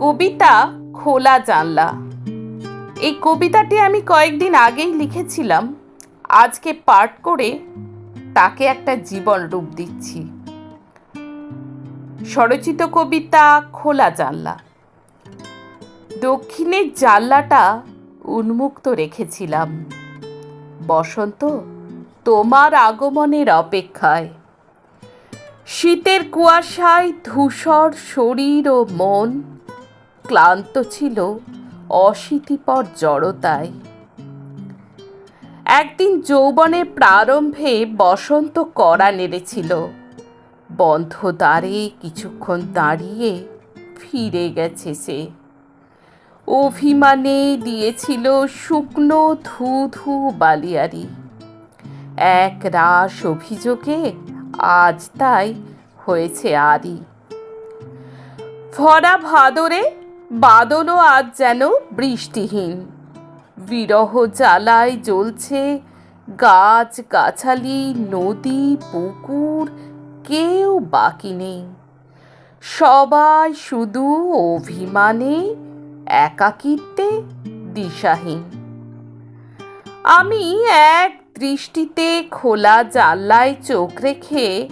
কবিতা খোলা জানলা। এই কবিতাটি আমি কয়েকদিন আগেই লিখেছিলাম। আজকে পাঠ করে তাকে একটা জীবন রূপ দিচ্ছি। স্বরচিত কবিতা খোলা জানলা। দক্ষিণের জানলাটা উন্মুক্ত রেখেছিলাম। বসন্ত, তোমার আগমনের অপেক্ষায়। শীতের কুয়াশায় ধূসর শরীর ও মন ক্লান্ত ছিল অশীতিপর জড়তায়। একদিন যৌবনের প্রারম্ভে বসন্ত কড়া নেড়েছিল। বন্ধ দ্বারে কিছুক্ষণ দাঁড়িয়ে ফিরে গেছে সে। অভিমানে দিয়েছিল শুকনো ধু ধু বালিয়ারি। এক রাস অভিযোগে আজ তাই হয়েছে আদি। ভরা ভাদরে বাদলও আজ যেন বৃষ্টিহীন। বিরহ জ্বালায় জ্বলছে গাছ গাছালি, নদী, পুকুর, কেউ বাকি নেই। সবাই শুধু অভিমানে, একাকিত্বে, দিশাহীন। আমি এক দৃষ্টিতে খোলা জানলায় চোখ রেখে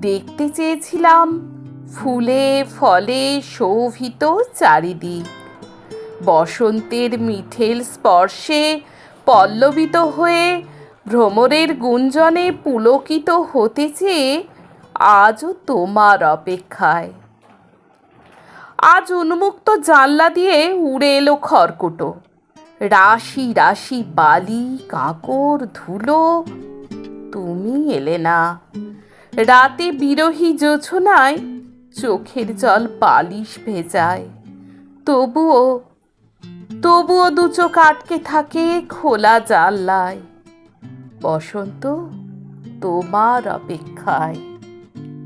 দেখতে চেয়েছিলাম ফুলে, ফলে শোভিত চারিদিক। বসন্তের মিঠেল স্পর্শে পল্লবিত হয়ে ভ্রমরের গুঞ্জনে পুলকিত হতে চেয়ে আজও তোমার অপেক্ষায়। আজ উন্মুক্ত জানলা দিয়ে উড়ে এলো খড়কুটো। রাশি রাশি বালি, কাকর, ধুলো, তুমি এলে না। রাতে বিরহী জোছনায় চোখের জল বালিশ ভেজায়। তবুও তবুও দু চোখ আটকে থাকে খোলা জানলায়। বসন্ত তোমার অপেক্ষায়।